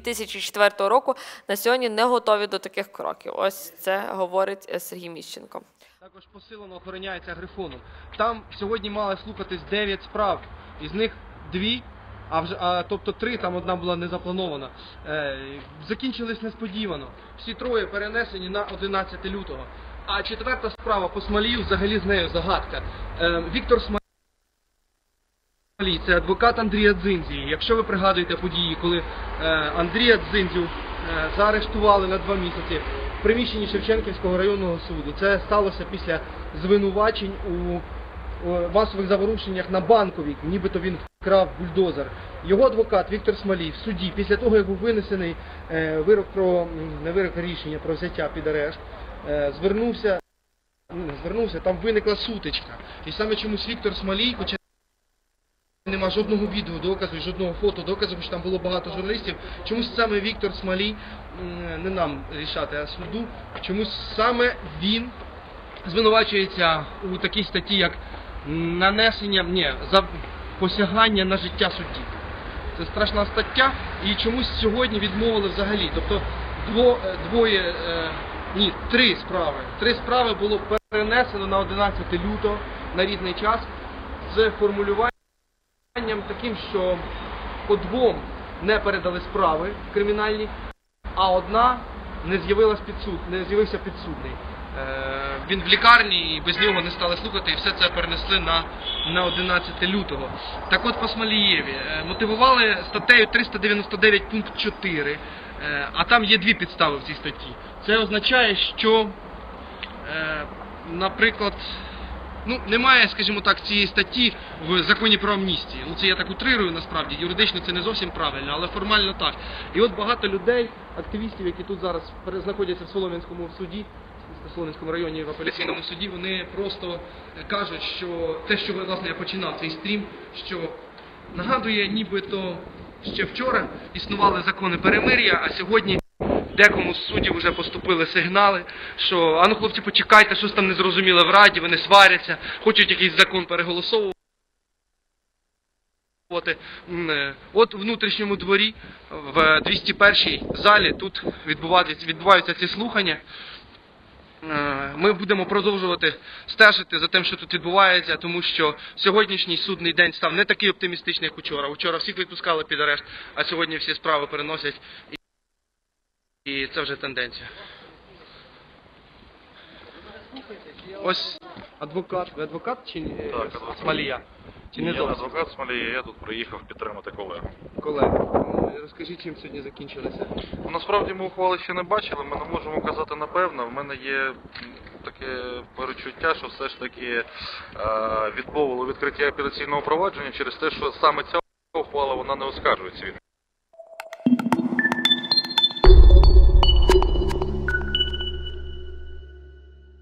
2004 року на сьогодні не готові до таких кроків. Ось це говорить Сергій Міщенко. Також посилено охороняється грифоном. Там сьогодні мали слухатись 9 справ, із них дві, а вже а, тобто три, там одна була не запланована. Е, закінчились несподівано. Всі троє перенесені на 11 лютого. А четверта справа по Смолію взагалі з нею загадка. Е, Віктор Смолій це адвокат Андрія Дзинзі. Якщо ви пригадуєте події, коли е, Андрія Дзинзю е, заарештували на два місяці в приміщенні Шевченківського районного суду, це сталося після звинувачень у, масових заворушеннях на банковій, нібито він вкрав бульдозер. Його адвокат Віктор Смолій в суді, після того як був винесений е, вирок про не вирок рішення про взяття під арешт, звернувся. ну, Звернувся, там виникла сутичка. І саме чомусь Віктор Смолій, хоча Нема жодного відео доказу, жодного фото доказу, що там було багато журналістів. Чомусь саме Віктор Смолій, не нам рішати, а суду, чомусь саме він звинувачується у такій статті, як нанесення, ні, за посягання на життя судді. Це страшна стаття, і чомусь сьогодні відмовили взагалі. Тобто дво, е, двоє, е, ні, три справи. Три справи було перенесено на 11 лютого на рідний час з формулюванням таким, що по двом не передали справи кримінальні, а одна не з'явилась підсуд, не з'явився підсудний. Е, він в лікарні і без нього не стали слухати, і все це перенесли на, на 11 лютого. Так от по Смолієві е, мотивували статтею 399 пункт 4, е, а там є дві підстави в цій статті. Це означає, що, наприклад, Ну, немає, скажімо так, цієї статті в законі про амністію. Ну це я так утрирую насправді. Юридично це не зовсім правильно, але формально так. І от багато людей, активістів, які тут зараз знаходяться в Солом'янському суді, в Солом'янському районі в апеляційному суді, вони просто кажуть, що те, що власне я починав цей стрім, що нагадує, нібито ще вчора існували закони перемир'я, а сьогодні. Декому з суддів вже поступили сигнали, що а ну хлопці, почекайте, щось там незрозуміле в раді, вони сваряться, хочуть якийсь закон переголосовувати. Е, От у внутрішньому дворі, в 201 залі, тут відбуваються, відбуваються ці слухання. Е, Ми будемо продовжувати стежити за тим, що тут відбувається, тому що сьогоднішній судний день став не такий оптимістичний, як учора. Учора всіх відпускали під арешт, а сьогодні всі справи переносять. І це вже тенденція. Ось адвокат. Ви адвокат чи е, Так, адвокат. Смолія? Чи не я зовсім? адвокат Смолії, я тут приїхав підтримати колегу. Колеги, е, розкажіть, чим сьогодні закінчилося? Ну, насправді ми ухвали ще не бачили, ми не можемо казати напевно. В мене є таке перечуття, що все ж таки е, відмовило відкриття апеляційного провадження через те, що саме ця ухвала вона не оскаржується